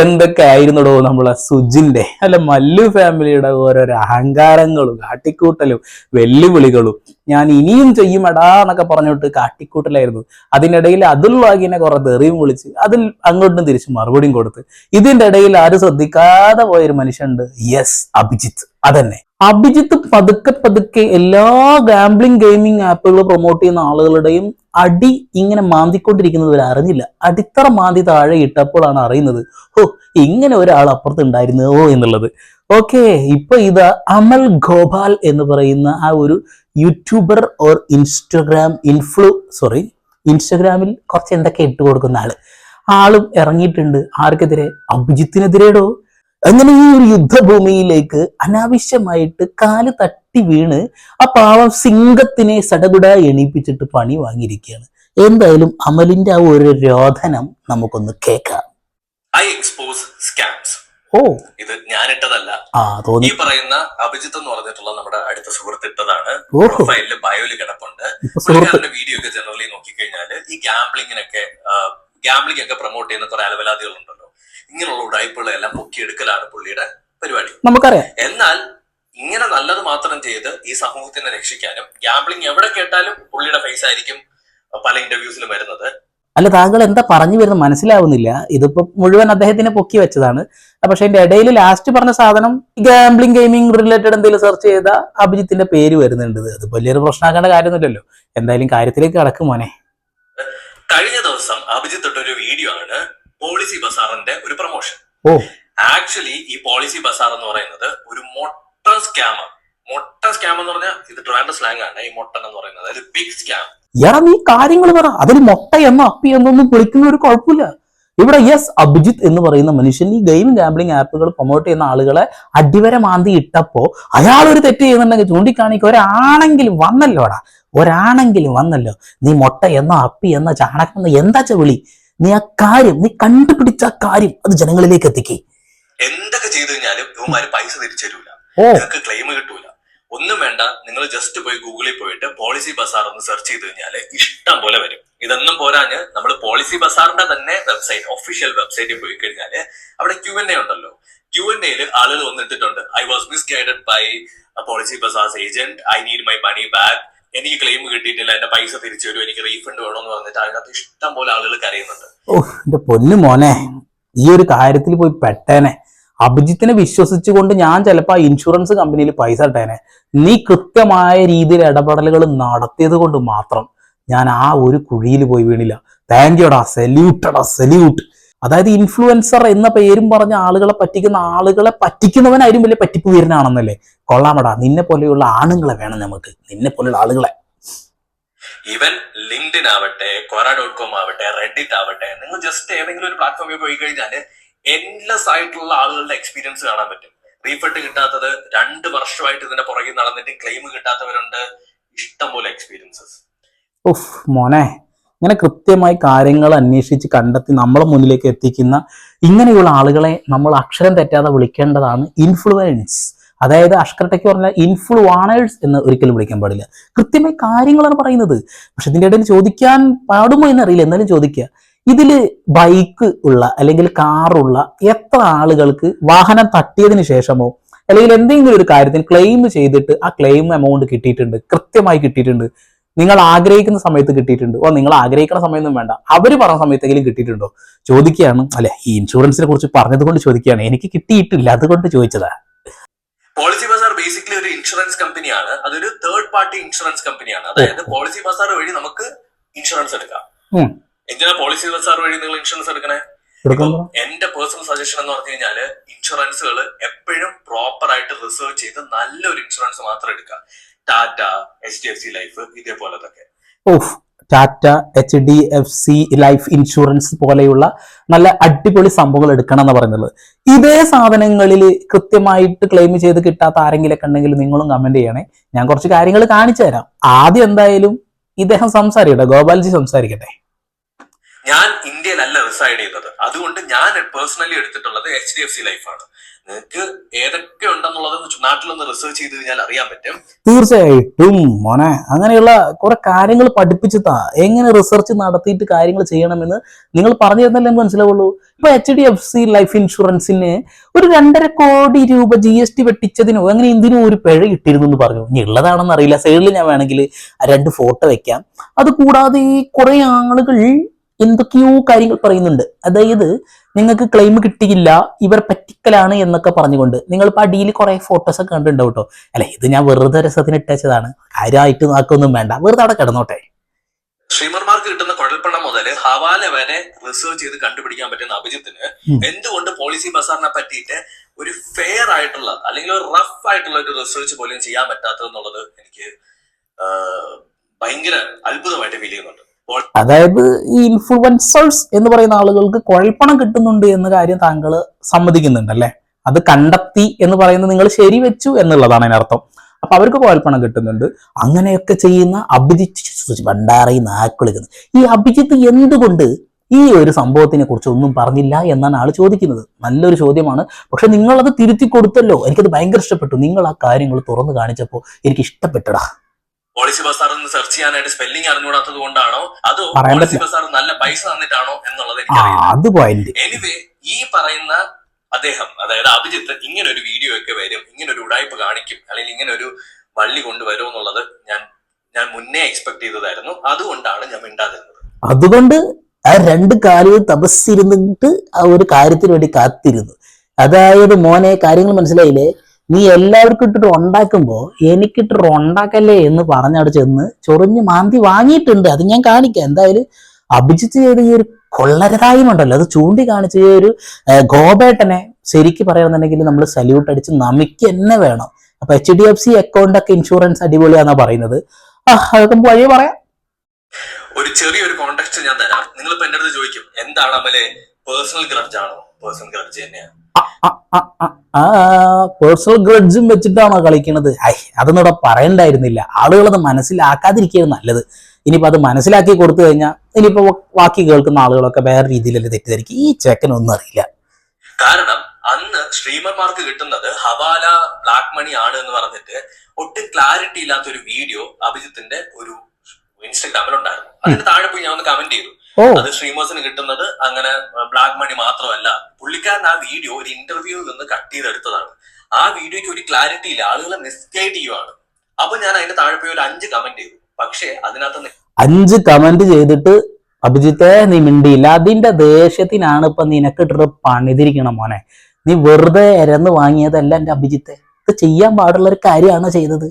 എന്തൊക്കെ ആയിരുന്നടോ നമ്മളെ സുജിന്റെ അല്ല മല്ലു ഫാമിലിയുടെ ഓരോരോ അഹങ്കാരങ്ങളും കാട്ടിക്കൂട്ടലും വെല്ലുവിളികളും. ഞാൻ ഇനിയും ചെയ്യുമെടാ എന്നൊക്കെ പറഞ്ഞിട്ട് കാട്ടിക്കൂട്ടലായിരുന്നു. അതിനിടയിൽ അതിൽ വാഗിനെ കുറെ തെറിയും വിളിച്ച് അതിൽ അങ്ങോട്ടും തിരിച്ച് മറുപടിയും കൊടുത്ത്. ഇതിന്റെ ഇടയിൽ ആരും ശ്രദ്ധിക്കാതെ പോയൊരു മനുഷ്യനുണ്ട് യെസ് അഭിജിത്ത്. അതന്നെ. അഭിജിത്ത് പതുക്കെ പതുക്കെ എല്ലാ ഗാംബ്ലിംഗ് ഗെയിമിംഗ് ആപ്പുകൾ പ്രൊമോട്ട് ചെയ്യുന്ന ആളുകളുടെയും അടി ഇങ്ങനെ മാന്തിക്കൊണ്ടിരിക്കുന്നത് ഇവർ അറിഞ്ഞില്ല. അടിത്തറ മാന്തി താഴെ ഇട്ടപ്പോഴാണ് അറിയുന്നത് ഓ ഇങ്ങനെ ഒരാൾ അപ്പുറത്ത് ഉണ്ടായിരുന്നോ എന്നുള്ളത്. ഓക്കെ ഇപ്പൊ ഇത് അമൽ ഗോപാൽ എന്ന് പറയുന്ന ആ ഒരു യൂട്യൂബർ ഓർ ഇൻസ്റ്റഗ്രാം ഇൻഫ്ലു സോറി ഇൻസ്റ്റഗ്രാമിൽ കുറച്ച് എന്തൊക്കെ ഇട്ട് കൊടുക്കുന്ന ആൾ. ആളും ഇറങ്ങിയിട്ടുണ്ട്. ആർക്കെതിരെ? അഭിജിത്തിനെതിരെയോ അങ്ങനെ ഈ ഒരു യുദ്ധഭൂമിയിലേക്ക് അനാവശ്യമായിട്ട് കാൽ തട്ടി വീണ് ആ പാവം സിംഗത്തിനെ സടകുട എണീപ്പിച്ചിട്ട് പണി വാങ്ങിയിരിക്കുകയാണ്. എന്തായാലും അമലിന്റെ ആ ഒരു രോധനം നമുക്കൊന്ന് കേൾക്കാം. ഐ എക്സ്പോസ് ഓ. ഇത് ഞാനിട്ടതല്ല. ഈ പറയുന്ന അഭിജിത്ത് എന്ന് പറഞ്ഞിട്ടുള്ള നമ്മുടെ അടുത്ത സുഹൃത്ത് ഇട്ടതാണ് പ്രൊഫൈലിൽ ബയോയിൽ കിടപ്പുണ്ട്. വീഡിയോ ഒക്കെ ജനറലി നോക്കിക്കഴിഞ്ഞാൽ ഈ ഗാംബ്ലിങ്ങിനൊക്കെ ഗാംബ്ലിംഗ് ഒക്കെ പ്രൊമോട്ട് ചെയ്യുന്ന കുറെ അലവലാദികൾ ഉണ്ടല്ലോ ഇങ്ങനെയുള്ള ഉടായ്പകളെല്ലാം പൊക്കിയെടുക്കലാണ് പുള്ളിയുടെ പരിപാടി. നമുക്കറിയാം. എന്നാൽ ഇങ്ങനെ നല്ലത് മാത്രം ചെയ്ത് ഈ സമൂഹത്തിനെ രക്ഷിക്കാനും ഗാംബ്ലിംഗ് എവിടെ കേട്ടാലും പുള്ളിയുടെ ഫേസ് ആയിരിക്കും പല ഇന്റർവ്യൂസിലും വരുന്നത്. അല്ല താങ്കൾ എന്താ പറഞ്ഞു വരുന്നത് മനസ്സിലാവുന്നില്ല. ഇതിപ്പോ മുഴുവൻ അദ്ദേഹത്തിനെ പൊക്കി വെച്ചതാണ്. പക്ഷെ അതിന്റെ ഇടയിൽ ലാസ്റ്റ് പറഞ്ഞ സാധനം ഗാംബ്ലിംഗ് ഗെയിമിംഗ് റിലേറ്റഡ് എന്തെങ്കിലും സെർച്ച് ചെയ്ത അഭിജിത്തിന്റെ പേര് വരുന്നുണ്ട്. അത് വലിയൊരു പ്രശ്നമാക്കേണ്ട കാര്യമൊന്നുമില്ലല്ലോ. എന്തായാലും കാര്യത്തിലേക്ക് കടക്കും മോനെ. കഴിഞ്ഞ ദിവസം അഭിജിത്ത് ഒരു വീഡിയോ ആണ് പോളിസി ബസാറിന്റെ ഒരു പ്രൊമോഷൻ ഓ. ആക്ച്വലി ഈ പോളിസി ബസാർ എന്ന് പറയുന്നത് ഒരു മൊട്ട സ്കാമർ മൊട്ട സ്കാം എന്ന് പറഞ്ഞാൽ ഇത് ട്രാൻഡ് സ്ലാങ് ആണ് ഈ മൊട്ടൻ എന്ന് പറയുന്നത്. അതായത് ബിഗ് സ്കാം എടാ നീ കാര്യങ്ങൾ പറ. അതിൽ മൊട്ട എന്നോ അപ്പി എന്നൊന്നും വിളിക്കുന്ന ഒരു കുഴപ്പമില്ല. ഇവിടെ യെസ് അഭിജിത്ത് എന്ന് പറയുന്ന മനുഷ്യൻ ഈ ഗെയിം ഗാംബ്ലിംഗ് ആപ്പുകൾ പ്രൊമോട്ട് ചെയ്യുന്ന ആളുകളെ അടിവര മാന്തി ഇട്ടപ്പോ അയാൾ ഒരു തെറ്റ് ചെയ്യുന്നുണ്ടെങ്കിൽ ചൂണ്ടിക്കാണിക്കുക ഒരാണെങ്കിലും വന്നല്ലോടാ ഒരാണെങ്കിലും വന്നല്ലോ. നീ മൊട്ട എന്നോ അപ്പി എന്നോ ചാണകം എന്ന എന്താ വിളി നീ ആ കാര്യം നീ കണ്ടുപിടിച്ച ആ കാര്യം അത് ജനങ്ങളിലേക്ക് എത്തിക്കേ. എന്തൊക്കെ ചെയ്തു കഴിഞ്ഞാലും ഇവന്മാര് പൈസ തിരിച്ചു തരൂല. ഓ. ക്ലെയിം കിട്ടൂല. ഒന്നും വേണ്ട. നിങ്ങൾ ജസ്റ്റ് പോയി ഗൂഗിളിൽ പോയിട്ട് പോളിസി ബസാർ ഒന്ന് സെർച്ച് ചെയ്ത് കഴിഞ്ഞാൽ ഇഷ്ടം പോലെ വരും. ഇതൊന്നും പോരാഞ്ഞ് നമ്മൾ പോളിസി ബസാറിന്റെ തന്നെ വെബ്സൈറ്റ് ഒഫീഷ്യൽ വെബ്സൈറ്റിൽ പോയി കഴിഞ്ഞാൽ അവിടെ ക്യു എൻ എ ഉണ്ടല്ലോ. ക്യു എൻ എയിൽ ആളുകൾ വന്നിട്ടിട്ടുണ്ട് I was misguided by Policy Bazaar's agent I need my money back എനിക്ക് ക്ലെയിം കിട്ടിയിട്ടില്ല. എന്റെ പൈസ തിരിച്ചു വരും എനിക്ക് റീഫണ്ട് വേണമെന്ന് പറഞ്ഞിട്ട് അതിനകത്ത് ഇഷ്ടം പോലെ ആളുകൾ കരയുന്നുണ്ട്. പൊന്നു മോനെ ഈ ഒരു കാര്യത്തിൽ പോയി പെട്ടേനെ. അഭിജിത്തിനെ വിശ്വസിച്ചുകൊണ്ട് ഞാൻ ചിലപ്പോൾ ഇൻഷുറൻസ് കമ്പനിയിൽ പൈസ ഇട്ടേനെ. നീ കൃത്യമായ രീതിയിൽ ഇടപെടലുകൾ നടത്തിയത് കൊണ്ട് മാത്രം ഞാൻ ആ ഒരു കുഴിയിൽ പോയി വീണില്ല. താങ്ക് യുടാ സെല്യൂട്ടടാ സെല്യൂട്ട് അതായത് ഇൻഫ്ലുവൻസർ എന്ന പേരും പറഞ്ഞ ആളുകളെ പറ്റിക്കുന്ന ആളുകളെ പറ്റിക്കുന്നവനായാലും വലിയ പറ്റിപ്പ് വീരനാണെന്നല്ലേ? കൊള്ളാമടാ. നിന്നെ പോലെയുള്ള ആണുങ്ങളെ വേണം നമുക്ക്. നിന്നെ പോലെയുള്ള ആളുകളെ. ഇവൻ ലിങ്ക്ഡിൻ ആവട്ടെ കൊറ ഡോട്ട് കോം ആവട്ടെ റെഡിറ്റ് ആവട്ടെ നിങ്ങൾ ജസ്റ്റ് ഏതെങ്കിലും ഒരു പ്ലാറ്റ്ഫോമിൽ പോയി കഴിഞ്ഞാൽ എൻലെസ് ആയിട്ടുള്ള ആളുകളുടെ എക്സ്പീരിയൻസ് കാണാൻ പറ്റും. റീഫണ്ട് കിട്ടാത്തത് രണ്ട് വർഷമായിട്ട് ഇതിന്റെ പുറകിൽ നടന്നിട്ട് ക്ലെയിം കിട്ടാത്തവരുണ്ട്. ഇഷ്ടംപോലെ എക്സ്പീരിയൻസസ് ഉഫ് മോനെ. ഇങ്ങനെ കൃത്യമായി കാര്യങ്ങൾ അന്വേഷിച്ച് കണ്ടെത്തി നമ്മളെ മുന്നിലേക്ക് എത്തിക്കുന്ന ഇങ്ങനെയുള്ള ആളുകളെ നമ്മൾ അക്ഷരം തെറ്റാതെ വിളിക്കേണ്ടതാണ് ഇൻഫ്ലുവൻസ് അതായത് അഷ്കർട്ടയ്ക്ക് പറഞ്ഞാൽ ഇൻഫ്ലുവാണേഴ്സ് എന്ന് ഒരിക്കലും വിളിക്കാൻ പാടില്ല. കൃത്യമായി കാര്യങ്ങളാണ് പറയുന്നത്. പക്ഷെ ഇതിന്റെ ഇടയിൽ ചോദിക്കാൻ പാടുമോ എന്നറിയില്ല. എന്നാലും ചോദിക്കുക. ഇതിൽ ബൈക്ക് ഉള്ള അല്ലെങ്കിൽ കാറുള്ള എത്ര ആളുകൾക്ക് വാഹനം തട്ടിയതിന് ശേഷമോ അല്ലെങ്കിൽ എന്തെങ്കിലും ഒരു കാര്യത്തിന് ക്ലെയിം ചെയ്തിട്ട് ആ ക്ലെയിം എമൗണ്ട് കിട്ടിയിട്ടുണ്ട് കൃത്യമായി കിട്ടിയിട്ടുണ്ട് നിങ്ങൾ ആഗ്രഹിക്കുന്ന സമയത്ത് കിട്ടിയിട്ടുണ്ട് ഓ നിങ്ങൾ ആഗ്രഹിക്കുന്ന സമയമൊന്നും വേണ്ട അവർ പറഞ്ഞ സമയത്തെങ്കിലും കിട്ടിയിട്ടുണ്ടോ? ചോദിക്കുകയാണ് അല്ലെ ഈ ഇൻഷുറൻസിനെ കുറിച്ച് പറഞ്ഞത് കൊണ്ട് ചോദിക്കുകയാണ് എനിക്ക് കിട്ടിയിട്ടില്ല അതുകൊണ്ട് ചോദിച്ചതാ. പോളിസി ബസാർ ബേസിക്കലി ഒരു ഇൻഷുറൻസ് കമ്പനിയാണ് അതൊരു തേർഡ് പാർട്ടി ഇൻഷുറൻസ് കമ്പനിയാണ് അതായത് പോളിസി ബസാർ വഴി നമുക്ക് ഇൻഷുറൻസ് എടുക്കാം. എന്തിനാ പോളിസി ബസാർ വഴി നിങ്ങൾ ഇൻഷുറൻസ് എടുക്കണേ? എന്റെ പേഴ്സണൽ സജഷൻ എന്ന് പറഞ്ഞു കഴിഞ്ഞാൽ ഇൻഷുറൻസുകൾ എപ്പോഴും പ്രോപ്പർ ആയിട്ട് റിസർവ് ചെയ്ത് നല്ലൊരു ഇൻഷുറൻസ് മാത്രം എടുക്കുക Tata H D F C life ഇതേപോലതൊക്കെ Tata H D F C life insurance പോലെയുള്ള നല്ല അടിപൊളി സംഭവങ്ങൾ എടുക്കണം എന്ന് പറയുന്നത്. ഇതേ സാധനങ്ങളിൽ കൃത്യമായിട്ട് ക്ലെയിം ചെയ്ത് കിട്ടാത്ത ആരെങ്കിലൊക്കെ ഉണ്ടെങ്കിൽ നിങ്ങളും കമന്റ് ചെയ്യണേ. ഞാൻ കുറച്ച് കാര്യങ്ങൾ കാണിച്ചു തരാം. ആദ്യം എന്തായാലും ഇദ്ദേഹം സംസാരിക്കട്ടെ. ഗോപാൽജി സംസാരിക്കട്ടെ. ഞാൻ ഇന്ത്യയിലല്ല റിസൈഡ് ചെയ്യുന്നത് അതുകൊണ്ട് ഞാൻ പേഴ്സണലി എടുത്തിട്ടുള്ളത് എച്ച് ഡി എഫ് സി ലൈഫാണ് നിങ്ങൾക്ക് ഏതൊക്കെ ഉണ്ടെന്നുള്ളത് നാട്ടിലൊന്ന് റിസർച്ച് ചെയ്ത് കഴിഞ്ഞാൽ അറിയാൻ പറ്റും. തീർച്ചയായിട്ടും മോനെ. അങ്ങനെയുള്ള കുറെ കാര്യങ്ങൾ പഠിപ്പിച്ചു താ. എങ്ങനെ റിസർച്ച് നടത്തിയിട്ട് കാര്യങ്ങൾ ചെയ്യണമെന്ന് നിങ്ങൾ പറഞ്ഞു തന്നല്ലേ മനസ്സിലാവുള്ളൂ. ഇപ്പൊ H D F C life ഇൻഷുറൻസിന് ഒരു രണ്ടര കോടി രൂപ ജി എസ് ടി വെട്ടിച്ചതിനോ അങ്ങനെ എന്തിനോ ഒരു പിഴ ഇട്ടിരുന്നു എന്ന് പറഞ്ഞു. ഇനി ഉള്ളതാണെന്ന് അറിയില്ല. സൈഡിൽ ഞാൻ വേണമെങ്കിൽ രണ്ട് ഫോട്ടോ വെക്കാം. അത് കൂടാതെ കുറെ ആളുകൾ എന്തൊക്കെയോ കാര്യങ്ങൾ പറയുന്നുണ്ട്. അതായത് നിങ്ങൾക്ക് ക്ലെയിം കിട്ടിയില്ല ഇവർ പറ്റിക്കലാണ് എന്നൊക്കെ പറഞ്ഞുകൊണ്ട്. നിങ്ങൾ ഇപ്പൊ അടിയിൽ കുറെ ഫോട്ടോസ് ഒക്കെ കണ്ടിട്ടുണ്ടാവും കേട്ടോ അല്ല ഇത് ഞാൻ വെറുതെ രസത്തിന് ഇട്ടേച്ചതാണ് കാര്യമായിട്ട് നോക്കൊന്നും വേണ്ട. വെറുതെ അവിടെ കിടന്നോട്ടെ. സ്ട്രീമർമാർക്ക് കിട്ടുന്ന കുഴൽപ്പണം മുതൽ ഹവാല വരെ റിസർച്ച് ചെയ്ത് കണ്ടുപിടിക്കാൻ പറ്റുന്ന അഭിജിത്തിന്. എന്തുകൊണ്ട് പോളിസി ബസാറിനെ പറ്റിയിട്ട് ഒരു ഫെയർ ആയിട്ടുള്ള അല്ലെങ്കിൽ ഒരു റഫ് ആയിട്ടുള്ള ഒരു റിസർച്ച് പോലും ചെയ്യാൻ പറ്റാത്തത് എന്നുള്ളത് എനിക്ക് ഭയങ്കര അത്ഭുതമായിട്ട് ഫീൽ ചെയ്യുന്നുണ്ട്. അതായത് ഈ ഇൻഫ്ലുവൻസേഴ്സ് എന്ന് പറയുന്ന ആളുകൾക്ക് കുഴൽപ്പണം കിട്ടുന്നുണ്ട് എന്ന കാര്യം താങ്കൾ സമ്മതിക്കുന്നുണ്ടല്ലേ അത് കണ്ടെത്തി എന്ന് പറയുന്നത് നിങ്ങൾ ശരി വെച്ചു എന്നുള്ളതാണ് അതിനർത്ഥം അപ്പൊ അവർക്ക് കുഴൽപ്പണം കിട്ടുന്നുണ്ട്. അങ്ങനെയൊക്കെ ചെയ്യുന്ന അഭിജിത്ത് ഭണ്ഡാറി നാക്കുളിക്കുന്നത് ഈ അഭിജിത്ത് എന്തുകൊണ്ട് ഈ ഒരു സംഭവത്തിനെ കുറിച്ച് ഒന്നും പറഞ്ഞില്ല എന്നാണ് ആൾ ചോദിക്കുന്നത്. നല്ലൊരു ചോദ്യമാണ്. പക്ഷെ നിങ്ങളത് തിരുത്തി കൊടുത്തല്ലോ. എനിക്കത് ഭയങ്കര ഇഷ്ടപ്പെട്ടു. നിങ്ങൾ ആ കാര്യങ്ങൾ തുറന്നു കാണിച്ചപ്പോൾ എനിക്ക് ഇഷ്ടപ്പെട്ടടാ. പോളിസി ബസാർ ഒന്ന് സെർച്ച് ചെയ്യാനായിട്ട് സ്പെല്ലിംഗ് അറിഞ്ഞുകൂടാത്തത് കൊണ്ടാണോ? അതോ പോളിസി ബസാർ നല്ല പൈസ തന്നിട്ടാണോ എന്നുള്ളത് എനിക്കറിയില്ല. പോയിന്റ് എനിവേ ഈ പറയുന്ന അദ്ദേഹം അതായത് അഭിജിത്ത് ഇങ്ങനെ ഒരു വീഡിയോ ഒക്കെ വരും ഇങ്ങനെ ഒരു ഉടായ്പ കാണിക്കും അല്ലെങ്കിൽ ഇങ്ങനെ ഒരു വള്ളി കൊണ്ടുവരും എന്നുള്ളത് ഞാൻ ഞാൻ മുന്നേ എക്സ്പെക്ട് ചെയ്തതായിരുന്നു. അതുകൊണ്ടാണ് ഞാൻ മിണ്ടാതിരുന്നത്. അതുകൊണ്ട് ആ രണ്ട് കാലുകൾ തപസ്സിരുന്നിട്ട് ആ ഒരു കാര്യത്തിന് വേണ്ടി കാത്തിരുന്നു. അതായത് മോനെ കാര്യങ്ങൾ മനസ്സിലായില്ലേ? നീ എല്ലാവർക്കും ഇട്ടിട്ട് ഉണ്ടാക്കുമ്പോ എനിക്കിട്ടിട്ട് ഉണ്ടാക്കല്ലേ എന്ന് പറഞ്ഞവിടെ ചെന്ന് ചൊറിഞ്ഞ് മാന്തി വാങ്ങിയിട്ടുണ്ട്. അത് ഞാൻ കാണിക്കാം. എന്തായാലും അഭിജിത്ത് ചെയ്ത ഈ ഒരു കൊള്ളരതായ്മ അത് ചൂണ്ടിക്കാണിച്ച ഈ ഒരു ഗോപേട്ടനെ ശരിക്ക് പറയുന്നുണ്ടെങ്കിൽ നമ്മൾ സല്യൂട്ട് അടിച്ച് നമിക്ക് തന്നെ വേണം. അപ്പൊ H D F C account ഒക്കെ ഇൻഷുറൻസ് അടിപൊളിയാന്നാ പറയുന്നത്. അതൊക്കെ വഴി പറയാം. ഒരു ചെറിയൊരു കോണ്ടെക്സ്റ്റ് ഞാൻ തരാം. നിങ്ങൾ ഇപ്പൊ എന്റെ അടുത്ത് ചോദിക്കും എന്താണ് അമലെ പേഴ്സണൽ ഗ്രഡ്ജ് ആണോ? പേഴ്സണൽ ഗ്രഡ്ജ് തന്നെയാണ് ആ പേഴ്സണൽ ഗ്രഡ്ജും വെച്ചിട്ടാണോ കളിക്കുന്നത് ഐ അതൊന്നും ഇവിടെ പറയണ്ടായിരുന്നില്ല. ആളുകളത് മനസ്സിലാക്കാതിരിക്കുകയാണ് നല്ലത്. ഇനിയിപ്പോൾ അത് മനസ്സിലാക്കി കൊടുത്തു കഴിഞ്ഞാൽ ഇനിയിപ്പോ ബാക്കി കേൾക്കുന്ന ആളുകളൊക്കെ വേറെ രീതിയിലല്ലേ തെറ്റിദ്ധരിക്കും? ഈ ചേക്കനൊന്നും അറിയില്ല. കാരണം അന്ന് സ്ട്രീമർമാർക്ക് കിട്ടുന്നത് ഹവാല ബ്ലാക്ക് മണി ആണ് എന്ന് പറഞ്ഞിട്ട് ഒട്ടും ക്ലാരിറ്റി ഇല്ലാത്ത ഒരു വീഡിയോ അഭിജിത്തിന്റെ ഒരു ഇൻസ്റ്റഗ്രാമിൽ ഉണ്ടായിരുന്നു. അതിന് താഴെ പോയി ഞാൻ ഒന്ന് കമന്റ് ചെയ്തു. അത് സ്ട്രീമേഴ്സിന് കിട്ടുന്നത് അങ്ങനെ ബ്ലാക്ക് മണി മാത്രമല്ല. പുള്ളിക്കാരൻ ആ വീഡിയോ ഒരു ഇന്റർവ്യൂവിൽ നിന്ന് കട്ട് ചെയ്തെടുത്തതാണ്. ആ വീഡിയോയ്ക്ക് ഒരു ക്ലാരിറ്റി ഇല്ല. ആളുകളെ മിസ്ഗൈഡ് ചെയ്യുവാണ്. അപ്പൊ ഞാൻ അതിന്റെ താഴെ പോയി ഒരു അഞ്ച് കമന്റ് ചെയ്തു. പക്ഷേ അതിനകത്ത് അഞ്ച് കമന്റ് ചെയ്തിട്ട് അഭിജിത്തെ നീ മിണ്ടിയില്ല. അതിന്റെ ദേഷ്യത്തിനാണ് ഇപ്പൊ നിനക്കിട്ടൊരു പണിതിരിക്കണം മോനെ. നീ വെറുതെ ഇരന്ന് വാങ്ങിയതല്ല എന്റെ അഭിജിത്തെ. ഇത് ചെയ്യാൻ പാടുള്ള ഒരു കാര്യമാണ് ചെയ്തത്.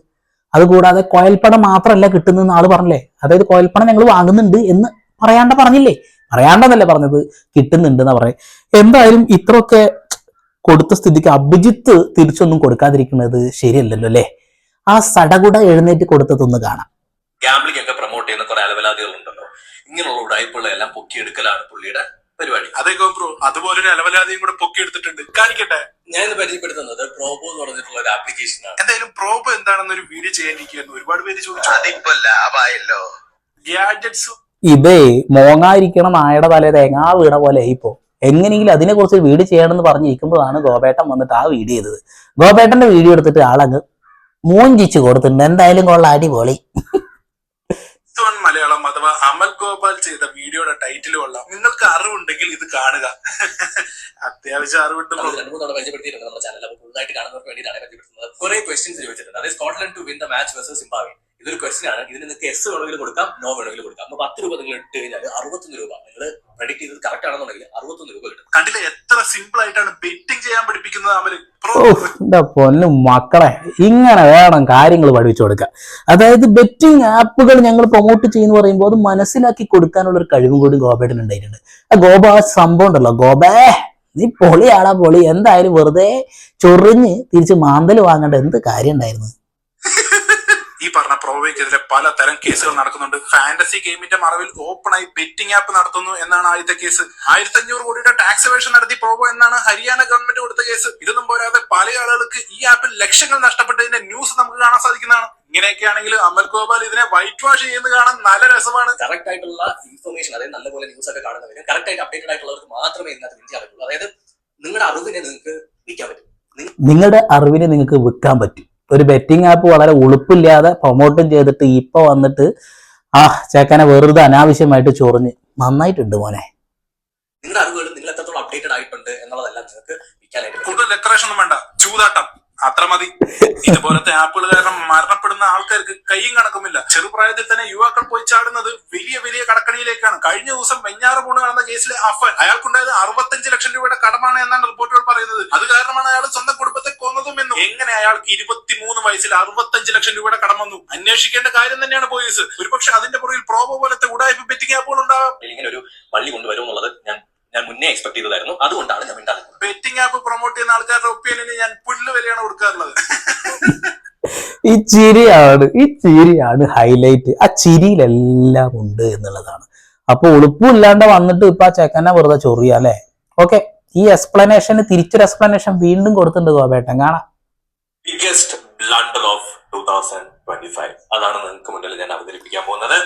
അതുകൂടാതെ കോയൽപ്പണം മാത്രമല്ല കിട്ടുന്നതെന്ന് ആൾ പറഞ്ഞില്ലേ? അതായത് കോയൽപ്പണം ഞങ്ങൾ വാങ്ങുന്നുണ്ട് എന്ന് പറയാണ്ട പറഞ്ഞില്ലേ? പറയാണ്ടെന്നല്ലേ പറഞ്ഞത്? കിട്ടുന്നുണ്ടെന്ന് എന്നാ പറയാം. എന്തായാലും ഇത്രയൊക്കെ കൊടുത്ത സ്ഥിതിക്ക് അഭിജിത്ത് തിരിച്ചൊന്നും കൊടുക്കാതിരിക്കുന്നത് ശരിയല്ലല്ലോ അല്ലേ? ആ സടകുട എഴുന്നേറ്റ് കൊടുത്തതൊന്ന് കാണാം. ഗാംബ്ലിംഗ് ഒക്കെ പ്രൊമോട്ട് ചെയ്യുന്ന കുറെ അലവലാദികൾ ഉണ്ടല്ലോ ഇങ്ങനെയുള്ള ഉടായ്പകളെല്ലാം പൊക്കിയെടുക്കലാണ് പുള്ളിയുടെ പരിപാടി. അതെ ബ്രോ അതുപോലെ ഒരു അലവലാതിയും കൂടെ പൊക്കിയെടുത്തിട്ടുണ്ട്. കാണിക്കട്ടെ? ഞാൻ ഇന്ന് പരിചയപ്പെടുത്തുന്നത് പ്രോബോ എന്ന് പറഞ്ഞിട്ടുള്ള ഒരു ആപ്ലിക്കേഷൻ ആണ്. എന്തായാലും പ്രോബ് എന്താണെന്ന് ഒരു വീഡിയോ ചെയ്യാനിരിക്കുന്നു ഒരുപാട് പേര് ചോദിച്ചു. അതിപ്പോ ലാഭായല്ലോ. ഗാഡ്ജറ്റ്സ് ഇതേ മോങ്ങായിരിക്കണം നായയുടെ തലേ തേങ്ങാ വീണ പോലെ ഇപ്പോ എങ്ങനെയെങ്കിലും അതിനെ കുറിച്ച് വീട് ചെയ്യണമെന്ന് പറഞ്ഞിരിക്കുമ്പോഴാണ് ഗോപേട്ടൻ വന്നിട്ട് ആ വീഡിയോ ചെയ്തത്. ഗോപേട്ടന്റെ വീഡിയോ എടുത്തിട്ട് ആളങ്ങ് മൂഞ്ചിച്ച് കൊടുത്തിട്ടുണ്ട് എന്തായാലും കൊള്ള അടിപൊളി. മലയാളം അഥവാ അമൽ ഗോപാൽ ചെയ്ത വീഡിയോയുടെ ടൈറ്റിൽ കൊള്ളാം. നിങ്ങൾക്ക് അറിവുണ്ടെങ്കിൽ ഇത് കാണുക. അത്യാവശ്യം അറിവുണ്ട് പരിചയപ്പെടുത്തിയിട്ടുണ്ട് നമ്മുടെ ചാനൽ അപ്പോൾ പുതുതായിട്ട് കാണുന്നവർക്ക് വേണ്ടിയിട്ടാണ് പരിചയപ്പെടുത്തുന്നത്. കുറെ ക്വസ്റ്റ്യൻസ് ചോദിച്ചിട്ടുണ്ട്. അതായത് Scotland to win the match versus Zimbabwe ഇതൊരു ക്വസ്റ്റ്യൻ ആണ്. ഇതിന് നിങ്ങൾക്ക് എസ് വേണമെങ്കിലും കൊടുക്കാം നോ വേണമെങ്കിലും കൊടുക്കാം. അപ്പൊ പത്ത് രൂപ നിങ്ങൾ ഇട്ട് കഴിഞ്ഞാൽ അറുപത്തൊന്ന് രൂപ. നിങ്ങൾ പ്രഡിക്ട് ചെയ്തത് കറക്റ്റ് ആണെന്നുണ്ടെങ്കിൽ അറുപത്തൊന്ന് രൂപ കിട്ടും. കണ്ടില്ല എത്ര സിമ്പിൾ ആയിട്ടാണ് ബെറ്റിംഗ് ചെയ്യാൻ പഠിപ്പിക്കുന്നത് അവർ. എന്റെ പൊന്നു മക്കളെ ഇങ്ങനെ വേണം കാര്യങ്ങൾ പഠിപ്പിച്ചു കൊടുക്കുക അതായത് ബെറ്റിംഗ് ആപ്പുകൾ ഞങ്ങൾ പ്രൊമോട്ട് ചെയ്യുന്ന പറയുമ്പോൾ അത് മനസ്സിലാക്കി കൊടുക്കാനുള്ള ഒരു കഴിവും കൂടി ഗോപേട്ടൻ ഉണ്ടായിട്ടുണ്ട്. ആ ഗോപ ആ സംഭവം ഉണ്ടല്ലോ. ഗോപേ നീ പൊളിയാടാ പൊളി. എന്തായാലും വെറുതെ ചൊറിഞ്ഞ് തിരിച്ച് മാന്തൽ വാങ്ങേണ്ട എന്ത് കാര്യം ഉണ്ടായിരുന്നു? ഈ പറഞ്ഞ പ്രോവയ്ക്കെതിരെ പലതരം കേസുകൾ നടക്കുന്നുണ്ട്. ഫാന്റസി ഗെയിമിന്റെ മറവിൽ ഓപ്പൺ ആയി ബെറ്റിംഗ് ആപ്പ് നടത്തുന്നു എന്നാണ് ആദ്യത്തെ കേസ് ആയിരത്തി അഞ്ഞൂറ് കോടിയുടെ ടാക്സ് വേഷൻ നടത്തി പ്രോബോ എന്നാണ് ഹരിയാന ഗവൺമെന്റ് കൊടുത്ത കേസ് ഇതൊന്നും പോരാതെ പല ആളുകൾക്ക് ഈ ആപ്പിൽ ലക്ഷങ്ങൾ നഷ്ടപ്പെട്ടതിന്റെ ന്യൂസ് നമുക്ക് കാണാൻ സാധിക്കുന്നതാണ്. ഇങ്ങനെയൊക്കെയാണെങ്കിൽ അമൽ ഗോപാൽ ഇതിനെ വൈറ്റ് വാഷ് ചെയ്യുന്നത് കാണാൻ നല്ല രസമാണ്. കറക്റ്റ് ആയിട്ടുള്ള ഇൻഫർമേഷൻ അതായത് നല്ലപോലെ ന്യൂസ് ഒക്കെ കാണുന്നവര് കറക്റ്റ് ആയിട്ട് അപ്ഡേറ്റഡ് ആയിട്ടുള്ളവർക്ക് മാത്രമേ ഇതിനകത്ത് വിൽക്കാൻ പറ്റുള്ളൂ. അതായത് നിങ്ങളുടെ അറിവിനെ നിങ്ങൾക്ക് വിൽക്കാൻ പറ്റും. നിങ്ങളുടെ അറിവിനെ നിങ്ങൾക്ക് വിൽക്കാൻ പറ്റും. ഒരു ബെറ്റിംഗ് ആപ്പ് വളരെ ഉളുപ്പില്ലാതെ പ്രൊമോട്ടും ചെയ്തിട്ട് ഇപ്പൊ വന്നിട്ട് ആ ചേക്കനെ വെറുതെ അനാവശ്യമായിട്ട് ചൊറിഞ്ഞ്. നന്നായിട്ടുണ്ട് മോനെ. നിങ്ങളുടെ അറിവുകൾ നിങ്ങൾ എത്രത്തോളം അപ്ഡേറ്റഡ് ആയിട്ടുണ്ട് എന്നുള്ളതെല്ലാം നിങ്ങൾക്ക് കൂടുതൽ ഡെക്കറേഷൻ ഒന്നും വേണ്ട. ചൂതാട്ടം. അത്ര മതി. ഇതുപോലത്തെ ആപ്പുകൾ കാരണം മരണപ്പെടുന്ന ആൾക്കാർക്ക് കൈയും കണക്കുമില്ല. ചെറുപ്രായത്തിൽ തന്നെ യുവാക്കൾ പോയി ചാടുന്നത് വലിയ വലിയ കടക്കണിയിലേക്കാണ്. കഴിഞ്ഞ ദിവസം വെഞ്ഞാറുമൂണ് നടന്ന കേസിലെ അഫൻ അയാൾക്കുണ്ടായത് അറുപത്തഞ്ച് ലക്ഷം രൂപയുടെ കടമാണ് എന്നാണ് റിപ്പോർട്ടുകൾ പറയുന്നത്. അത് കാരണമാണ് അയാൾ സ്വന്തം കുടുംബത്തെ കൊന്നതും എന്നും. എങ്ങനെ അയാൾക്ക് ഇരുപത്തിമൂന്ന് വയസ്സിൽ അറുപത്തഞ്ച് ലക്ഷം രൂപയുടെ കടം വന്നു? അന്വേഷിക്കേണ്ട കാര്യം തന്നെയാണ് പോലീസ്. ഒരുപക്ഷെ അതിന്റെ പുറകിൽ പ്രോബോ പോലത്തെ ഉടായ്പ ബെറ്റിംഗ് ആപ്പുകൾ ഇങ്ങനെ ഒരു പള്ളി കൊണ്ടുവരും എന്നുള്ളത് ഞാൻ ഞാൻ മുന്നേ എക്സ്പെക്ട് ചെയ്തതായിരുന്നു. അതുകൊണ്ടാണ് ഞാൻ മിണ്ടാകുന്നത് ബെറ്റിംഗ് ആപ്പ് പ്രൊമോട്ട് ചെയ്യുന്ന ആൾക്കാരുടെ ഒപ്പീനിയന് ഞാൻ പുല്ല് വരെയാണ് കൊടുക്കാറുള്ളത്. ഈ ചിരിയാണ് ഈ ചിരിയാണ് ഹൈലൈറ്റ് ആ ചിരിയിലെല്ലാം ഉണ്ട് എന്നുള്ളതാണ്. അപ്പൊ ഉളുപ്പില്ലാണ്ട് വന്നിട്ട് ഇപ്പൊ ആ ചെക്കനെ വെറുതെ ചൊറിയ അല്ലേ? ഓക്കെ ഈ എക്സ്പ്ലനേഷന് തിരിച്ചൊരു എക്സ്പ്ലനേഷൻ വീണ്ടും കൊടുത്തിട്ടുണ്ട് ഗോപേട്ടൻ. കാണാം. Biggest blunder of two thousand twenty five അതാണ് നിങ്ങൾക്ക് മുന്നിൽ ഞാൻ അവതരിപ്പിക്കാൻ പോകുന്നത്.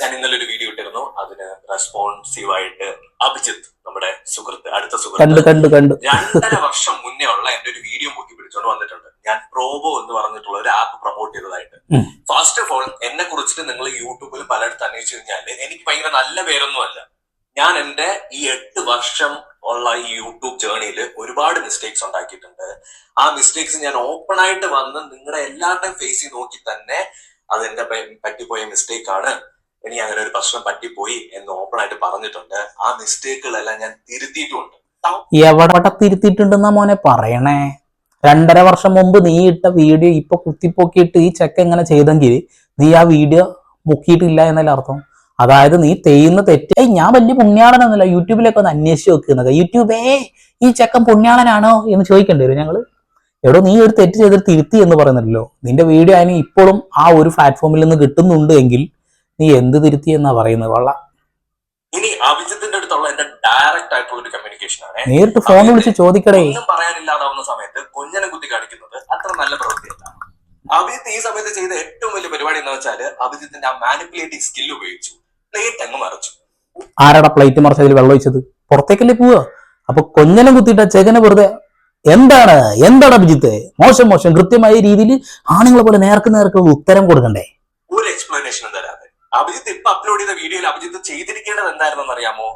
ഞാൻ ഇന്നലെ ഒരു വീഡിയോ ഇട്ടിരുന്നു. അതിന് റെസ്പോൺസീവ് ആയിട്ട് അഭിജിത്ത് നമ്മുടെ സുഹൃത്ത് അടുത്ത സുഹൃത്ത്. കണ്ടു കണ്ടു രണ്ടര വർഷം മുന്നേ ഉള്ള എന്റെ ഒരു വീഡിയോ മുക്കി പിടിച്ചോണ്ട് വന്നിട്ടുണ്ട്. ഞാൻ പ്രോബോ എന്ന് പറഞ്ഞിട്ടുള്ള ഒരു ആപ്പ് പ്രൊമോട്ട് ചെയ്തതായിട്ട്. ഫസ്റ്റ് ഓഫ് ഓൾ എന്നെ കുറിച്ചിട്ട് നിങ്ങൾ യൂട്യൂബിൽ പലയിടത്ത് അന്വേഷിച്ചു കഴിഞ്ഞാൽ എനിക്ക് ഭയങ്കര നല്ല പേരൊന്നുമല്ല. ഞാൻ എന്റെ ഈ എട്ട് വർഷം ഉള്ള ഈ യൂട്യൂബ് ജേണിയിൽ ഒരുപാട് മിസ്റ്റേക്സ് ഉണ്ടാക്കിയിട്ടുണ്ട്. ആ മിസ്റ്റേക്സ് ഞാൻ ഓപ്പൺ ആയിട്ട് വന്ന് നിങ്ങളുടെ എല്ലാവരുടെയും ഫേസിൽ നോക്കി തന്നെ അതെന്റെ എന്റെ പറ്റിപ്പോയ മിസ്റ്റേക്ക് ആണ്. എനിക്ക് അങ്ങനെ ഒരു പ്രശ്നം പറ്റിപ്പോയി എന്ന് ഓപ്പൺ ആയിട്ട് പറഞ്ഞിട്ടുണ്ട്. ആ മിസ്റ്റേക്കുകളെല്ലാം ഞാൻ തിരുത്തിയിട്ടുണ്ട്. എവിടെ തിരുത്തിയിട്ടുണ്ടെന്നാ മോനെ പറയണേ? രണ്ടര വർഷം മുമ്പ് നീ ഇട്ട വീഡിയോ ഇപ്പൊ കുത്തിപ്പൊക്കിയിട്ട് ഈ ചെക്ക എങ്ങനെ ചെയ്തെങ്കിൽ നീ ആ വീഡിയോ മുക്കിയിട്ടില്ല എന്നല്ല അർത്ഥം? അതായത് നീ തെയ്യുന്ന തെറ്റ്. ഞാൻ വലിയ പുണ്യാളനൊന്നുമില്ല യൂട്യൂബിലൊക്കെ ഒന്ന് അന്വേഷിച്ച് നോക്കുന്നത് യൂട്യൂബേ ഈ ചെക്കൻ പുണ്യാളനാണോ? എന്ന് ചോദിക്കേണ്ടി വരും ഞങ്ങൾ. എവിടെ നീ ഒരു തെറ്റ് ചെയ്തിട്ട് തിരുത്തി എന്ന് പറയുന്നില്ലല്ലോ നിന്റെ വീഡിയോ അതിന് ഇപ്പോഴും ആ ഒരു പ്ലാറ്റ്ഫോമിൽ നിന്ന് കിട്ടുന്നുണ്ട് എങ്കിൽ നീ എന്ത് തിരുത്തി എന്നാ പറയുന്നത്? വള്ള. ഇനി അഭിജിത്തിന്റെ അടുത്തുള്ള എന്റെ ഡയറക്റ്റ് ആയിട്ടുള്ള ഒരു കമ്മ്യൂണിക്കേഷൻ ആണ്. നേരിട്ട് ഫോൺ വിളിച്ച് ചോദിക്കടേ. ഒന്നും പറയാനില്ലാതാവുന്ന സമയത്ത് കുഞ്ഞനെ കുത്തി കാണിക്കുന്നത് അത്ര നല്ല പ്രവൃത്തിയല്ല. അഭിജിത്ത് ഈ സമയത്ത് ചെയ്ത ഏറ്റവും വലിയ പരിപാടി എന്ന് വെച്ചാൽ അഭിജിത്തിന്റെ ആ മാനിപ്പുലേറ്റിംഗ് സ്കിൽ ഉപയോഗിച്ചു. പ്ലേറ്റ് അങ്ങ് മറച്ചു. ആരാടാ പ്ലേറ്റ് മറിച്ചതിൽ വെള്ളം ഒഴിച്ചത്? പുറത്തേക്കല്ലേ പോവുക? അപ്പൊ കൊഞ്ഞനം കുത്തിയിട്ട ചെകനെ വെറുതെ എന്താണ്? എന്താണ് അഭിജിത്ത്? മോശം മോശം. കൃത്യമായ രീതിയിൽ ആണുങ്ങളെ പോലെ നേർക്ക് നേർക്ക് ഉത്തരം കൊടുക്കണ്ടേ? ഒരു എക്സ്പ്ലനേഷൻ തരാതെ അഭിജിത്ത് ഇപ്പൊ അപ്ലോഡ് ചെയ്ത വീഡിയോയിൽ അഭിജിത്ത് ചെയ്തിരിക്കേണ്ടത് എന്തായിരുന്നെന്ന് അറിയാമോ?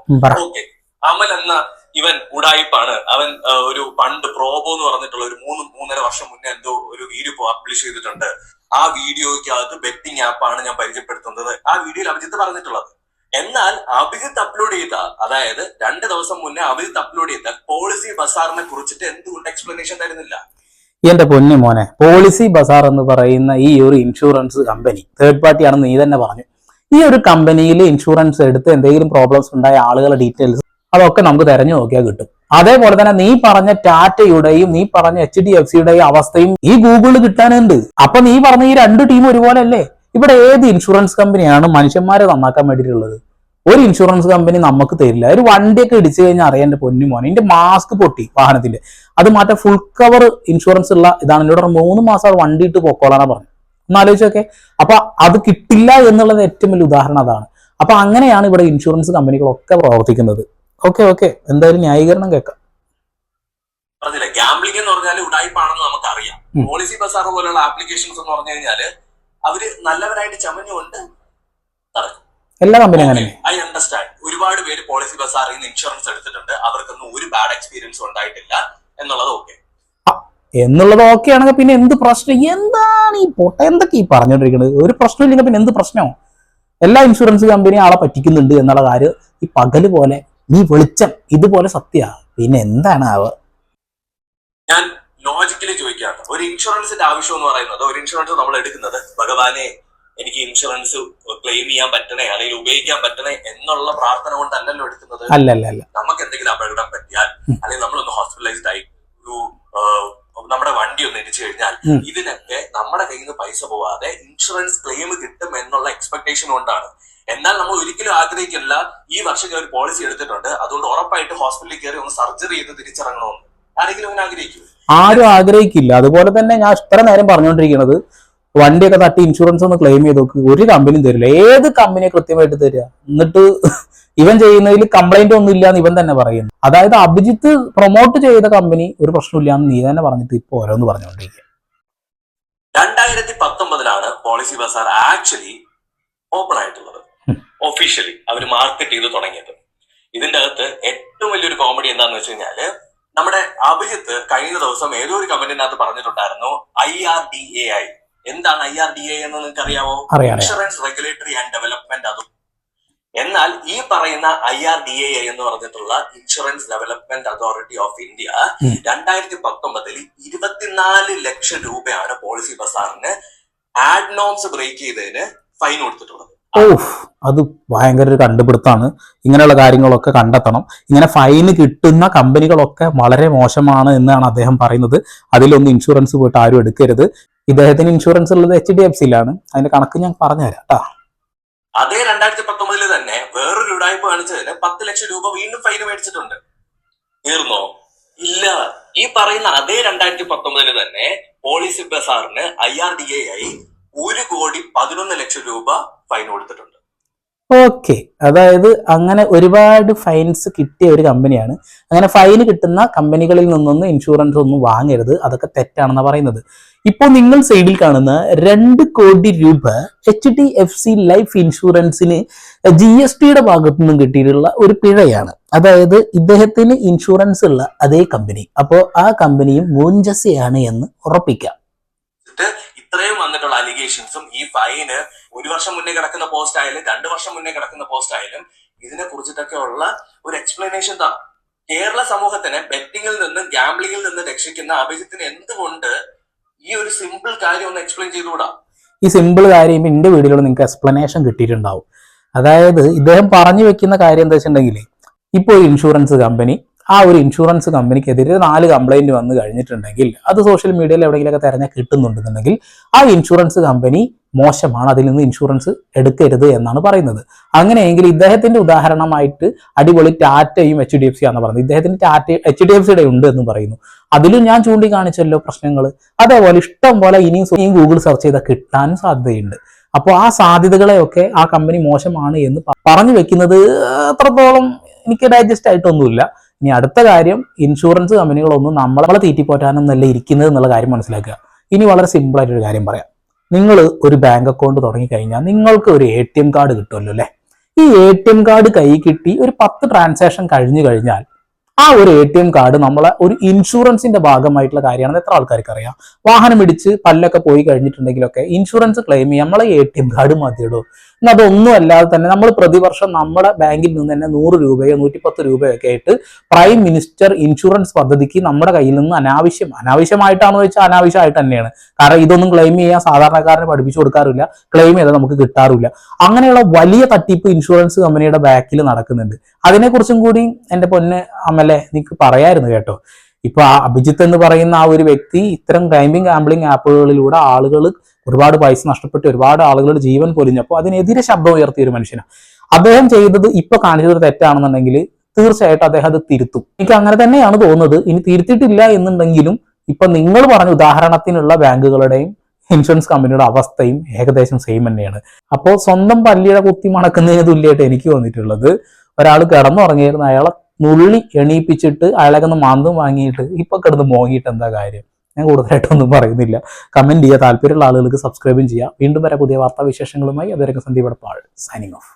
ഓക്കെ. അമൽ എന്ന ഇവൻ ഉടായിപ്പാണ്. അവൻ ഒരു പണ്ട് പ്രോബോ എന്ന് പറഞ്ഞിട്ടുള്ള ഒരു മൂന്ന് മൂന്നര വർഷം മുന്നേ എന്തോ ഒരു വീഡിയോ പബ്ലിഷ് ചെയ്തിട്ടുണ്ട്. ആ വീഡിയോയ്ക്കകത്ത് ബെറ്റിംഗ് ആപ്പാണ് ഞാൻ പരിചയപ്പെടുത്തുന്നത്. ആ വീഡിയോയിൽ അഭിജിത്ത് പറഞ്ഞിട്ടുള്ളത്. എന്നാൽ അഭിജിത്ത് അപ്ലോഡ് ചെയ്ത അതായത് രണ്ട് ദിവസം മുന്നേ അഭിജിത്ത് അപ്ലോഡ് ചെയ്ത പോളിസി ബസാറിനെ കുറിച്ചിട്ട് എന്തുകൊണ്ട് എക്സ്പ്ലനേഷൻ തരുന്നില്ല? എന്റെ പൊന്നു മോനെ പോളിസി ബസാർ എന്ന് പറയുന്ന ഈ ഒരു ഇൻഷുറൻസ് കമ്പനി തേർഡ് പാർട്ടി ആണെന്ന് നീ തന്നെ പറഞ്ഞു. ഈ ഒരു കമ്പനിയിൽ ഇൻഷുറൻസ് എടുത്ത് എന്തെങ്കിലും പ്രോബ്ലംസ് ഉണ്ടായ ആളുകളുടെ ഡീറ്റെയിൽസ് അതൊക്കെ നമുക്ക് തെരഞ്ഞു നോക്കിയാൽ കിട്ടും. അതേപോലെ തന്നെ നീ പറഞ്ഞ ടാറ്റയുടെയും നീ പറഞ്ഞ എച്ച് ഡി എഫ് സിയുടെയും അവസ്ഥയും ഈ ഗൂഗിളിൽ കിട്ടാനുണ്ട്. അപ്പൊ നീ പറഞ്ഞ ഈ രണ്ട് ടീം ഒരുപോലെ അല്ലേ ഇവിടെ ഏത് ഇൻഷുറൻസ് കമ്പനിയാണ് മനുഷ്യന്മാരെ നന്നാക്കാൻ വേണ്ടിയിട്ടുള്ളത്? ഒരു ഇൻഷുറൻസ് കമ്പനി നമുക്ക് തരില്ല. ഒരു വണ്ടിയൊക്കെ ഇടിച്ചു കഴിഞ്ഞാൽ അറിയാന്റെ പൊന്നു മോനെ. എന്റെ മാസ്ക് പൊട്ടി വാഹനത്തിന്റെ അത് മാറ്റാ ഫുൾ കവർ ഇൻഷുറൻസ് ഉള്ള ഇതാണ്. എന്നോട് മൂന്ന് മാസം വണ്ടി ഇട്ട് പൊക്കോളാണ് പറഞ്ഞു. ഒന്ന് ആലോചിച്ചൊക്കെ അപ്പൊ അത് കിട്ടില്ല എന്നുള്ളത് ഏറ്റവും വലിയ ഉദാഹരണം അതാണ്. അപ്പൊ അങ്ങനെയാണ് ഇവിടെ ഇൻഷുറൻസ് കമ്പനികളൊക്കെ പ്രവർത്തിക്കുന്നത്. ഓക്കെ ഓക്കെ എന്തായാലും ന്യായീകരണം കേൾക്കാം. പറഞ്ഞില്ല? ഗാംബ്ലിംഗ് എന്ന് പറഞ്ഞാൽ ഉടായ്പാണെന്ന് നമുക്കറിയാം. പോളിസി ബസാർ പോലുള്ള ആപ്ലിക്കേഷൻസ് എന്ന് പറഞ്ഞു കഴിഞ്ഞാൽ അവർ നല്ലവരായിട്ട് ചമഞ്ഞുകൊണ്ട് നടക്കും. എല്ലാ കമ്പനിയും അങ്ങനെ ഐ അണ്ടർസ്റ്റാൻഡ് ഒരുപാട് പേര് പോളിസി ബസാറിൽ നിന്ന് ഇൻഷുറൻസ് എടുത്തിട്ടുണ്ട്. അവർക്കൊന്നും ഒരു ബാഡ് എക്സ്പീരിയൻസ് ഉണ്ടായിട്ടില്ല എന്നുള്ളത് ഓക്കെ എന്നുള്ളത് ഓക്കെ ആണെങ്കിൽ പിന്നെ എന്ത് പ്രശ്നം? എന്താണ് ഈ പൊട്ട? എന്തൊക്കെ ഈ പറഞ്ഞുകൊണ്ടിരിക്കുന്നത്? ഒരു പ്രശ്നമില്ലെങ്കിൽ പിന്നെ എന്ത് പ്രശ്നമോ എല്ലാ ഇൻഷുറൻസ് കമ്പനിയും ആളെ പറ്റിക്കുന്നുണ്ട് എന്നുള്ള കാര്യം ഈ പകൽ പോലെ നീ വെളിച്ചം ഇതുപോലെ സത്യ. പിന്നെ എന്താണ് ആവ്? ഞാൻ ലോജിക്കലി ചോദിക്കുകയാണ്. ഒരു ഇൻഷുറൻസിന്റെ ആവശ്യം എന്ന് പറയുന്നത് ഒരു ഇൻഷുറൻസ് നമ്മൾ എടുക്കുന്നത് ഭഗവാനെ എനിക്ക് ഇൻഷുറൻസ് ക്ലെയിം ചെയ്യാൻ പറ്റണേ അല്ലെങ്കിൽ ഉപയോഗിക്കാൻ പറ്റണേ എന്നുള്ള പ്രാർത്ഥന കൊണ്ടല്ലല്ലോ എടുക്കുന്നത്. നമുക്ക് എന്തെങ്കിലും അപകടം പറ്റിയാൽ. അല്ലെങ്കിൽ നമ്മളൊന്ന് ഹോസ്പിറ്റലൈസ്ഡ് ആയി ഒരു നമ്മുടെ വണ്ടി ഒന്ന് ഇടിച്ചു കഴിഞ്ഞാൽ ഇതിനൊക്കെ നമ്മുടെ കയ്യിൽ നിന്ന് പൈസ പോവാതെ ഇൻഷുറൻസ് ക്ലെയിം കിട്ടും എന്നുള്ള എക്സ്പെക്ടേഷൻ കൊണ്ടാണ്. എന്നാൽ നമ്മൾ ഒരിക്കലും ആഗ്രഹിക്കില്ല. ഈ വർഷം ഞാൻ ഒരു പോളിസി എടുത്തിട്ടുണ്ട്. അതുകൊണ്ട് ഉറപ്പായിട്ട് ഹോസ്പിറ്റലിൽ കയറി ഒന്ന് സർജറി ചെയ്ത് തിരിച്ചിറങ്ങണമെന്ന്. ആരെങ്കിലും അങ്ങനെ ആഗ്രഹിക്കും ആരും ആഗ്രഹിക്കില്ല. അതുപോലെ തന്നെ ഞാൻ ഇത്ര നേരം പറഞ്ഞുകൊണ്ടിരിക്കുന്നത് വണ്ടിയൊക്കെ തട്ടി ഇൻഷുറൻസ് ഒന്ന് ക്ലെയിം ചെയ്ത് നോക്ക്. ഒരു കമ്പനിയും തരില്ല. ഏത് കമ്പനിയെ കൃത്യമായിട്ട് തരിക? എന്നിട്ട് ഇവൻ ചെയ്യുന്നതിൽ കംപ്ലൈന്റ് ഒന്നും ഇല്ല എന്ന് ഇവൻ തന്നെ പറയുന്നു. അതായത് അഭിജിത്ത് പ്രൊമോട്ട് ചെയ്ത കമ്പനി ഒരു പ്രശ്നമില്ല എന്ന് നീ തന്നെ പറഞ്ഞിട്ട് ഇപ്പൊ ഓരോന്ന് പറഞ്ഞുകൊണ്ടിരിക്കുക രണ്ടായിരത്തി പത്തൊമ്പതിലാണ് പോളിസി ബസാർ ആക്ച്വലി ഓപ്പൺ ആയിട്ടുള്ളത് ഒഫീഷ്യലി അവർ മാർക്കറ്റ് ചെയ്ത് തുടങ്ങിയത്. ഇതിന്റെ അകത്ത് ഏറ്റവും വലിയൊരു കോമഡി എന്താന്ന് വെച്ച് കഴിഞ്ഞാൽ നമ്മുടെ അഭിജിത്ത് കഴിഞ്ഞ ദിവസം ഏതോ ഒരു കമ്പനിനകത്ത് പറഞ്ഞിട്ടുണ്ടായിരുന്നു I R D A I എന്താണ് ഐ ആർ ഡി എ എന്ന് നിങ്ങൾക്ക് അറിയാമോ അറിയാം അറിയാം. ഇൻഷുറൻസ് റെഗുലേറ്ററി ആൻഡ് ഡെവലപ്മെന്റ് അതും. എന്നാൽ ഈ പറയുന്ന ഐ ആർ ഡി എ എന്ന് പറഞ്ഞിട്ടുള്ള insurance development authority of India. രണ്ടായിരത്തി പത്തൊമ്പതിൽ ഇരുപത്തിനാല് ലക്ഷം രൂപയാണ് പോളിസി ബസാറിന് ആഡ് നോംസ് ബ്രേക്ക് ചെയ്തതിന് ഫൈൻ കൊടുത്തിട്ടുള്ളത്. ഓ അത് ഭയങ്കര ഒരു കണ്ടുപിടുത്താണ്. ഇങ്ങനെയുള്ള കാര്യങ്ങളൊക്കെ കണ്ടെത്തണം. ഇങ്ങനെ ഫൈന് കിട്ടുന്ന കമ്പനികളൊക്കെ വളരെ മോശമാണ് എന്നാണ് അദ്ദേഹം പറയുന്നത്. അതിലൊന്നും ഇൻഷുറൻസ് പോയിട്ട് ആരും എടുക്കരുത്. ഇദ്ദേഹത്തിന് ഇൻഷുറൻസ് ഉള്ളത് എച്ച് ഡി എഫ് സിയിലാണ് അതിന്റെ കണക്ക് ഞാൻ പറഞ്ഞുതരാം കേട്ടോ അതേ രണ്ടായിരത്തി വേറൊരു ഉടായ്പ കാണിച്ചതിന് പത്ത് ലക്ഷം രൂപ വീണ്ടും ഫൈൻ മേടിച്ചിട്ടുണ്ട്. തീർന്നോ? ഇല്ല. ഈ പറയുന്ന അതേ രണ്ടായിരത്തി പത്തൊമ്പതിൽ തന്നെ പോളിസി ബസാറിന് ഐ ആർ ഡി എ ആയി ഒരു കോടി പതിനൊന്ന് ലക്ഷം രൂപ ഫൈൻ കൊടുത്തിട്ടുണ്ട്. ഓക്കെ അതായത് അങ്ങനെ ഒരുപാട് ഫൈൻസ് കിട്ടിയ ഒരു കമ്പനിയാണ് അങ്ങനെ ഫൈൻ കിട്ടുന്ന കമ്പനികളിൽ നിന്നൊന്നും ഇൻഷുറൻസ് ഒന്നും വാങ്ങരുത്. അതൊക്കെ തെറ്റാണെന്നാണ് പറയുന്നത്. ഇപ്പോൾ നിങ്ങൾ സൈഡിൽ കാണുന്ന രണ്ട് കോടി രൂപ H D F C life ഇൻഷുറൻസിന് ജി എസ് ടിയുടെ ഭാഗത്തു നിന്നും കിട്ടിയിട്ടുള്ള ഒരു പിഴയാണ്. അതായത് ഇദ്ദേഹത്തിന് ഇൻഷുറൻസ് ഉള്ള അതേ കമ്പനി അപ്പോൾ ആ കമ്പനിയും മൂഞ്ചസയാണ് എന്ന് ഉറപ്പിക്കാം. ഇത്രയും വന്നിട്ടുള്ള അലിഗേഷൻസും ഈ ഫൈന് ഒരു വർഷം മുന്നേ കിടക്കുന്ന പോസ്റ്റ് ആയാലും രണ്ടു വർഷം മുന്നേ കിടക്കുന്ന പോസ്റ്റ് ആയാലും ഇതിനെ കുറിച്ചിട്ടൊക്കെ ഉള്ള ഒരു എക്സ്പ്ലനേഷൻ താ. കേരള സമൂഹത്തിനെ ബെറ്റിംഗിൽ നിന്നും ഗാംബ്ലിംഗിൽ നിന്ന് രക്ഷിക്കുന്ന അഭിജിത്തിന് എന്തുകൊണ്ട് ഈ ഒരു സിമ്പിൾ കാര്യം ഒന്ന് എക്സ്പ്ലെയിൻ ചെയ്തുകൂടാ? ഈ സിമ്പിൾ കാര്യം എന്റെ വീഡിയോയിൽ നിങ്ങൾക്ക് എക്സ്പ്ലനേഷൻ കിട്ടിയിട്ടുണ്ടാവും. അതായത് ഇദ്ദേഹം പറഞ്ഞു വെക്കുന്ന കാര്യം എന്താ വെച്ചിട്ടുണ്ടെങ്കിൽ ഇപ്പോൾ ഇൻഷുറൻസ് കമ്പനി ആ ഒരു ഇൻഷുറൻസ് കമ്പനിക്കെതിരെ നാല് കംപ്ലൈന്റ് വന്നു കഴിഞ്ഞിട്ടുണ്ടെങ്കിൽ അത് സോഷ്യൽ മീഡിയയിൽ എവിടെയെങ്കിലുമൊക്കെ തിരഞ്ഞാൽ കിട്ടുന്നുണ്ടെന്നുണ്ടെങ്കിൽ ആ ഇൻഷുറൻസ് കമ്പനി മോശമാണ്. അതിൽ നിന്ന് ഇൻഷുറൻസ് എടുക്കരുത് എന്നാണ് പറയുന്നത്. അങ്ങനെയെങ്കിൽ ഇദ്ദേഹത്തിന്റെ ഉദാഹരണമായിട്ട് അടിപൊളി ടാറ്റയും എച്ച് ഡി എഫ് സി ആണെന്ന് പറയുന്നത്. ഇദ്ദേഹത്തിന് ടാറ്റ എച്ച് ഡി എഫ് സിയുടെ ഉണ്ട് എന്ന് പറയുന്നു. അതിലും ഞാൻ ചൂണ്ടിക്കാണിച്ചല്ലോ പ്രശ്നങ്ങൾ അതേപോലെ ഇഷ്ടം പോലെ ഇനിയും ഗൂഗിൾ സെർച്ച് ചെയ്താൽ കിട്ടാനും സാധ്യതയുണ്ട്. അപ്പോൾ ആ സാധ്യതകളെയൊക്കെ ആ കമ്പനി മോശമാണ് എന്ന് പറഞ്ഞു വെക്കുന്നത് അത്രത്തോളം എനിക്ക് ഡൈജസ്റ്റ് ആയിട്ടൊന്നുമില്ല. ഇനി അടുത്ത കാര്യം ഇൻഷുറൻസ് കമ്പനികളൊന്നും നമ്മളെ തീറ്റിപ്പോറ്റാനൊന്നല്ല ഇരിക്കുന്നത് എന്നുള്ള കാര്യം മനസ്സിലാക്കുക. ഇനി വളരെ സിമ്പിൾ ആയിട്ടൊരു കാര്യം പറയാം. നിങ്ങൾ ഒരു ബാങ്ക് അക്കൗണ്ട് തുടങ്ങി കഴിഞ്ഞാൽ നിങ്ങൾക്ക് ഒരു എ ടി എം കാർഡ് കിട്ടുമല്ലോ അല്ലേ? ഈ എ ടി എം കാർഡ് കൈ കിട്ടി ഒരു പത്ത് ട്രാൻസാക്ഷൻ കഴിഞ്ഞു കഴിഞ്ഞാൽ ആ ഒരു എ ടി എം കാർഡ് നമ്മളെ ഒരു ഇൻഷുറൻസിന്റെ ഭാഗമായിട്ടുള്ള കാര്യമാണ് എത്ര ആൾക്കാർക്ക് അറിയാം വാഹനം ഇടിച്ച് പല്ലൊക്കെ പോയി കഴിഞ്ഞിട്ടുണ്ടെങ്കിലൊക്കെ ഇൻഷുറൻസ് ക്ലെയിം ചെയ്യാം. നമ്മളെ എ ടി എം കാർഡ് മതിയിടൂ എന്നാൽ അതൊന്നും അല്ലാതെ തന്നെ നമ്മൾ പ്രതിവർഷം നമ്മുടെ ബാങ്കിൽ നിന്ന് തന്നെ നൂറ് രൂപയോ നൂറ്റിപ്പത്ത് രൂപയോ ഒക്കെ ആയിട്ട് പ്രൈം മിനിസ്റ്റർ ഇൻഷുറൻസ് പദ്ധതിക്ക് നമ്മുടെ കയ്യിൽ നിന്ന് അനാവശ്യം അനാവശ്യമായിട്ടാണോ വെച്ചാൽ അനാവശ്യമായിട്ട് തന്നെയാണ്. കാരണം ഇതൊന്നും ക്ലെയിം ചെയ്യാൻ സാധാരണക്കാരനെ പഠിപ്പിച്ചു കൊടുക്കാറില്ല. ക്ലെയിം ചെയ്താൽ നമുക്ക് കിട്ടാറില്ല. അങ്ങനെയുള്ള വലിയ തട്ടിപ്പ് ഇൻഷുറൻസ് കമ്പനിയുടെ ബാക്കിൽ നടക്കുന്നുണ്ട്. അതിനെക്കുറിച്ചും കൂടി എന്റെ പൊന്ന് അമ്മലെ നിനക്ക് പറയായിരുന്നു കേട്ടോ. ഇപ്പൊ ആ അഭിജിത്ത് എന്ന് പറയുന്ന ആ ഒരു വ്യക്തി ഇത്തരം ക്രൈമിംഗ് ഗാംബ്ലിംഗ് ആപ്പുകളിലൂടെ ആളുകൾ ഒരുപാട് പൈസ നഷ്ടപ്പെട്ട് ഒരുപാട് ആളുകളുടെ ജീവൻ പൊലിഞ്ഞപ്പോൾ അതിനെതിരെ ശബ്ദം ഉയർത്തിയ ഒരു മനുഷ്യനാണ് അദ്ദേഹം ചെയ്തത് ഇപ്പൊ കാണിച്ചത് തെറ്റാണെന്നുണ്ടെങ്കിൽ തീർച്ചയായിട്ടും അദ്ദേഹം അത് തിരുത്തും. എനിക്ക് അങ്ങനെ തന്നെയാണ് തോന്നുന്നത്. ഇനി തിരുത്തിയിട്ടില്ല എന്നുണ്ടെങ്കിലും ഇപ്പൊ നിങ്ങൾ പറഞ്ഞ ഉദാഹരണത്തിനുള്ള ബാങ്കുകളുടെയും ഇൻഷുറൻസ് കമ്പനിയുടെ അവസ്ഥയും ഏകദേശം സെയിം തന്നെയാണ്. അപ്പോൾ സ്വന്തം പല്ലിയുടെ കുത്തി മണക്കുന്നതിന് തുല്യമായിട്ട് എനിക്ക് തോന്നിയിട്ടുള്ളത് ഒരാൾ കിടന്നുറങ്ങിയിരുന്ന അയാളെ നുള്ളി എണീപ്പിച്ചിട്ട് അയാളെ മാന്തും വാങ്ങിയിട്ട് ഇപ്പൊ കിടന്ന് മോങ്ങിയിട്ട് എന്താ കാര്യം? ഞാൻ കൂടുതലായിട്ടൊന്നും പറയുന്നില്ല. കമന്റ് ചെയ്യുക താല്പര്യമുള്ള ആളുകൾക്ക് സബ്സ്ക്രൈബും ചെയ്യാം. വീണ്ടും വരെ പുതിയ വാർത്താ വിശേഷങ്ങളുമായി അതുവരെ സന്ദീപ് സൈനിങ് ഓഫ്